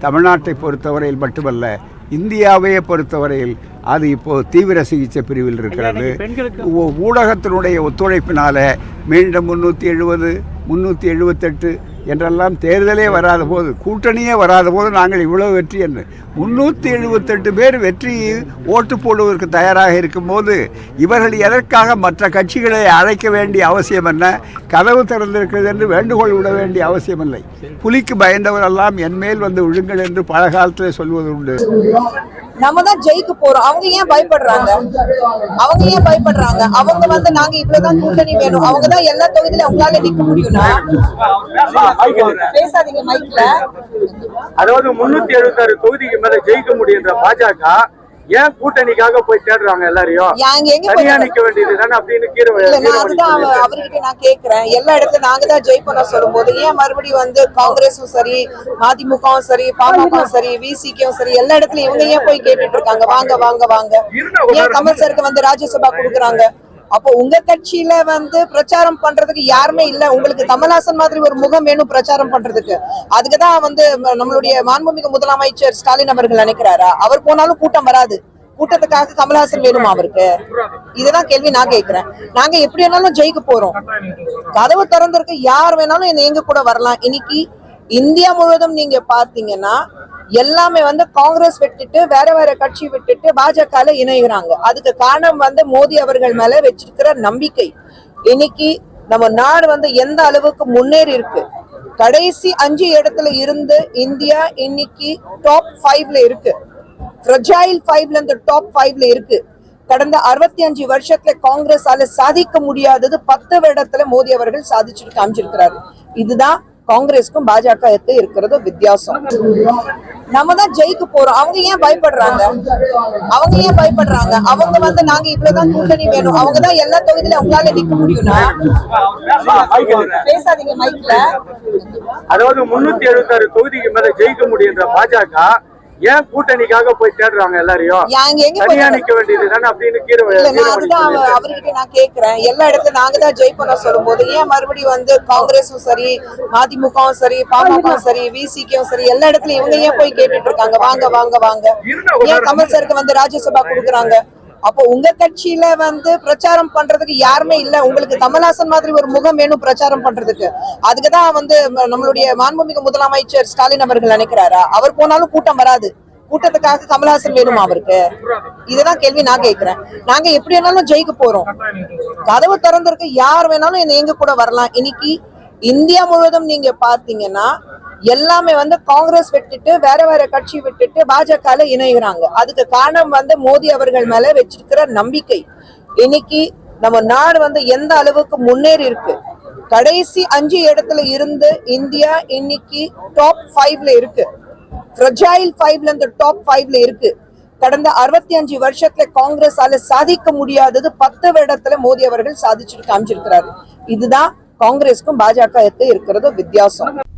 தமிழ்நாட்டை பொறுத்தவரையில் மட்டுமல்ல இந்தியாவையே பொறுத்தவரையில் அது இப்போ தீவிர சிகிச்சை பிரிவில் இருக்கிறது. ஊடகத்தினுடைய ஒத்துழைப்பினால மீண்டும் முந்நூற்றி எழுபது முந்நூற்றி எழுபத்தெட்டு என்றெல்லாம் தேர்தலே வராத போது கூட்டணியே வராத போது நாங்கள் இவ்வளவு வெற்றி என்று. முந்நூற்றி எழுபத்தெட்டு பேர் வெற்றி ஓட்டு போடுவதற்கு தயாராக இருக்கும்போது இவர்கள் எதற்காக மற்ற கட்சிகளை அழைக்க வேண்டிய அவசியம் என்ன? கதவு திறந்திருக்கிறது என்று வேண்டுகோள் விட வேண்டிய அவசியம் இல்லை. புலிக்கு பயந்தவரெல்லாம் என் மேல் வந்து விழுங்கள் என்று பல காலத்தில் சொல்வது உண்டு நம்ம தான் ஜெயிக்க போறோம். அவங்க ஏன் பயப்படுறாங்க? அவங்க ஏன் பயப்படுறாங்க? அவங்க வந்து நாங்க இவ்வளவுதான் கூட்டணி வேணும். அவங்க தான் எல்லா தொகுதியிலும் அவங்களால நிக்க முடியும்னா? பேசாதீங்க மைக்ல அதாவது முன்னூத்தி எழுபத்தாறு தொகுதிக்கு மேல ஜெயிக்க முடியுன்ற பாஜக ஏன் கூட்டணிக்காக போய் தேடுறாங்க எல்லாரையும்? தனியா நிக்க வேண்டியது தானே? அப்படின்னு அவர்கிட்ட நான் கேக்குறேன். எல்லா இடத்துலயும் நாங்க தான் ஜெயிப்போம் சொல்லும் போது ஏன் மறுபடியும் வந்து காங்கிரஸும் சரி மதிமுகவும் சரி பாமகவும் சரி விசிக்கும் சரி எல்லா இடத்துலயும் இவங்க ஏன் போய் கேட்டுட்டு இருக்காங்க? வாங்க வாங்க வாங்க. ஏன் கமல் சருக்கு வந்து ராஜ்யசபா கொடுக்குறாங்க? அப்போ உங்க கட்சியில வந்து பிரச்சாரம் பண்றதுக்கு யாருமே இல்ல. உங்களுக்கு கமல்ஹாசன் மாதிரி ஒரு முகம் வேணும் பிரச்சாரம் பண்றதுக்கு. அதுக்குதான் வந்து நம்மளுடைய மாண்புமிகு முதலமைச்சர் ஸ்டாலின் அவர்கள் நினைக்கிறாரா? அவர் போனாலும் கூட்டம் வராது. கூட்டத்துக்காக கமல்ஹாசன் வேணுமா அவருக்கு? இதுதான் கேள்வி நான் கேக்குறேன் நாங்க எப்படி வேணாலும் ஜெயிக்க போறோம். கதவு திறந்திருக்கு. யார் வேணாலும் என்ன எங்க கூட வரலாம். இன்னைக்கு இந்தியா முழுவதும் நீங்க பாத்தீங்கன்னா எல்லாமே வந்து காங்கிரஸ் விட்டுட்டு வேற வேற கட்சி விட்டுட்டு பாஜக இணைகிறாங்க. அதுக்கு காரணம் வந்து மோடி அவர்கள் மேல வச்சிருக்கிற நம்பிக்கை. இன்னைக்கு நம்ம நாடு வந்து எந்த அளவுக்கு முன்னேறி இருக்கு? கடைசி அஞ்சு இடத்துல இருந்து இந்தியா இன்னைக்கு டாப் ஃபைவ்ல இருக்கு. ஃப்ரஜைல் ஃபைவ்ல இருந்து டாப் ஃபைவ்ல இருக்கு. கடந்த அறுபத்தி அஞ்சு வருஷத்துல காங்கிரஸால சாதிக்க முடியாதது பத்து வருடத்துல மோடி அவர்கள் சாதிச்சுட்டு காமிச்சிருக்கிறாரு. இதுதான் காங்கிரஸ்க்கும் பாஜக இருக்கிறது வித்தியாசம். நம்ம தான் ஜெயிக்க போறோம். அவங்க ஏன் பயப்படுறாங்க? அவங்க ஏன் பயப்படுறாங்க? அவங்க வந்து நாங்க இவ்வளவுதான் கூட்டணி வேணும். அவங்க தான் எல்லா தொகுதியில உங்களால நிக்க முடியும்னா? பேசாதீங்க மைக்ல அதாவது முன்னூத்தி எழுபத்தாறு தொகுதிக்கு மேல ஜெயிக்க முடியுன்ற பாஜக ஏன் கூட்டணிக்காக போய் தேடுறாங்க எல்லாரையும்? தனியா நிக்க வேண்டியது தானே அப்படின்னு அவர்கிட்ட நான் கேக்குறேன். எல்லா இடத்துலயும் நாங்க தான் ஜெயிப்போம் சொல்லும் போது ஏன் மறுபடியும் வந்து காங்கிரஸும் சரி மதிமுகவும் சரி பாமகவும் சரி விசிக்கும் சரி எல்லா இடத்துலயும் இவங்க ஏன் போய் கேட்டுட்டு இருக்காங்க? வாங்க வாங்க வாங்க. ஏன் கமல் சருக்கு வந்து ராஜ்யசபா கொடுக்குறாங்க? அப்போ உங்க கட்சியில வந்து பிரச்சாரம் பண்றதுக்கு யாருமே இல்ல. உங்களுக்கு கமல்ஹாசன் மாதிரி ஒரு முகம் வேணும் பிரச்சாரம் பண்றதுக்கு. அதுக்குதான் வந்து நம்மளுடைய மாண்புமிகு முதலமைச்சர் ஸ்டாலின் அவர்கள் நினைக்கிறாரா? அவர் போனாலும் கூட்டம் வராது. கூட்டத்துக்காக கமல்ஹாசன் வேணுமா அவருக்கு? இதுதான் கேள்வி நான் கேட்கிறேன். நாங்க எப்படி வேணாலும் ஜெயிக்க போறோம். கதவு திறந்திருக்கு. யார் வேணாலும் என்ன எங்க கூட வரலாம். இன்னைக்கு இந்தியா முழுவதும் நீங்க பாத்தீங்கன்னா எல்லாமே வந்து காங்கிரஸ் விட்டுட்டு வேற வேற கட்சி விட்டுட்டு பாஜக இணைகிறாங்க. அதுக்கு காரணம் வந்து மோடி அவர்கள் மேல வச்சிருக்கிற நம்பிக்கை. இன்னைக்கு நம்ம நாடு வந்து எந்த அளவுக்கு முன்னேறி இருக்கு? கடைசி அஞ்சு இடத்துல இருந்து இந்தியா இன்னைக்கு டாப் ஃபைவ்ல இருக்கு. ஃப்ரஜைல் ஃபைவ்ல இருந்து டாப் ஃபைவ்ல இருக்கு. கடந்த அறுபத்தி அஞ்சு வருஷத்துல காங்கிரஸால சாதிக்க முடியாதது பத்து வருடத்துல மோடி அவர்கள் சாதிச்சுட்டு காமிச்சிருக்கிறாரு. இதுதான் காங்கிரஸ்க்கும் பாஜக இருக்கிறது வித்தியாசம்.